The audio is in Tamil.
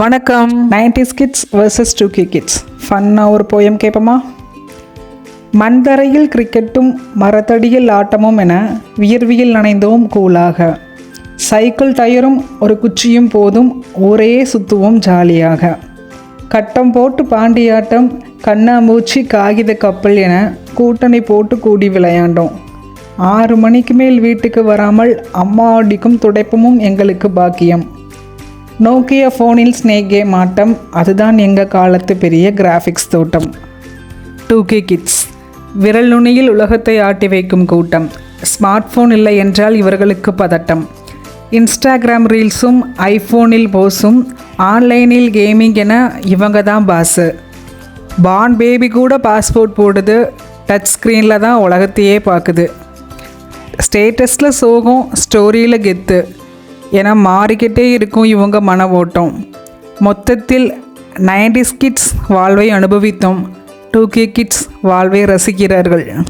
வணக்கம். Nineties kids versus two K kids. ஃபன்னாக ஒரு போயம் கேட்போமா மண்தரையில் கிரிக்கெட்டும் மரத்தடியில் ஆட்டமும் என வியர்வியில் நனைந்தோம் கூலாக. சைக்கிள் டயரும் ஒரு குச்சியும் போதும் ஊரே சுத்துவோம் ஜாலியாக. கட்டம் போட்டு பாண்டியாட்டம் கண்ணாமூச்சி காகித கப்பல் என கூட்டணி போட்டு கூடி விளையாண்டோம். ஆறு மணிக்கு மேல் வீட்டுக்கு வராமல் அம்மா அடிக்கும் துடைப்பமும் எங்களுக்கு பாக்கியம். நோக்கியா ஃபோனில் ஸ்னேக் கேம் ஆட்டம் அதுதான் எங்கள் காலத்து பெரிய கிராஃபிக்ஸ் தோட்டம். டூ கே கிட்ஸ் விரல் நுனியில் உலகத்தை ஆட்டி வைக்கும் கூட்டம். ஸ்மார்ட் ஃபோன் இல்லை என்றால் இவர்களுக்கு பதட்டம். இன்ஸ்டாகிராம் ரீல்ஸும் ஐஃபோனில் போஸும் ஆன்லைனில் கேமிங் என இவங்க தான் பாஸு பான் பேபி கூட பாஸ்போர்ட் போடுது டச் ஸ்க்ரீனில் தான் உலகத்தையே பார்க்குது. ஸ்டேட்டஸில் சோகம் ஸ்டோரியில் கெத்து. என மாறிக்கிட்டே இருக்கும் இவங்க மன ஓட்டம். மொத்தத்தில் நைன்டிஸ் கிட்ஸ் வாழ்வை அனுபவித்தோம். டூ கே கிட்ஸ் வாழ்வை ரசிக்கிறார்கள்.